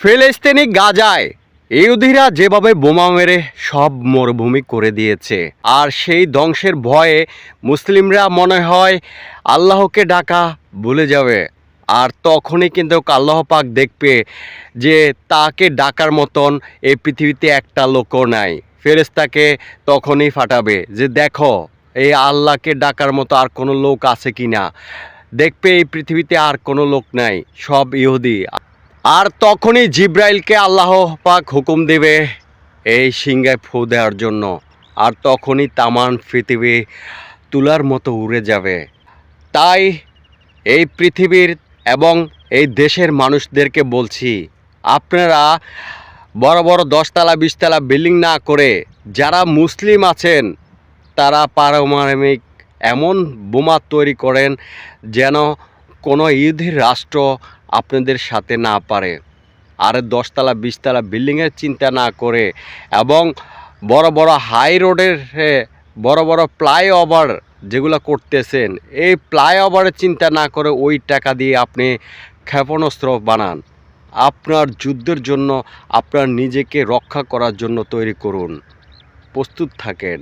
ফিলিস্তিনি গাজায় ইহুদিরা যেভাবে বোমা মেরে সব মরুভূমি করে দিয়েছে, আর সেই ধ্বংসের ভয়ে মুসলিমরা মনে হয় আল্লাহকে ডাকা ভুলে যাবে। আর তখনই কিন্তু আল্লাহ পাক দেখবে যে তাকে ডাকার মতন এই পৃথিবীতে একটা লোকও নাই। ফেরেস্তাকে তখনই ফাটাবে যে দেখো, এই আল্লাহকে ডাকার মতো আর কোনো লোক আছে কি না দেখবে এই পৃথিবীতে আর কোনো লোক নাই, সব ইহুদি। আর তখনই জিব্রাইলকে আল্লাহ পাক হুকুম দেবে এই সিংহায় ফু দেওয়ার জন্য। আর তখনই তামান পৃথিবী তুলার মতো উড়ে যাবে। তাই এই পৃথিবীর এবং এই দেশের মানুষদেরকে বলছি, আপনারা বড় বড় দশতলা, বিশতলা বিল্ডিং না করে যারা মুসলিম আছেন, তারা পারমাণবিক এমন বোমা তৈরি করেন যেন কোনো ইহুদির রাষ্ট্র আপনাদের সাথে না পারে। আর দশতলা, বিশতলা বিল্ডিংয়ের চিন্তা না করে এবং বড় বড় হাই রোডের বড় বড় ফ্লাইওভার যেগুলো করতেছেন, এই ফ্লাইওভারের চিন্তা না করে ওই টাকা দিয়ে আপনি ক্ষেপণাস্ত্র বানান। আপনার যুদ্ধের জন্য আপনার নিজেকে রক্ষা করার জন্য তৈরি করুন। প্রস্তুত থাকেন।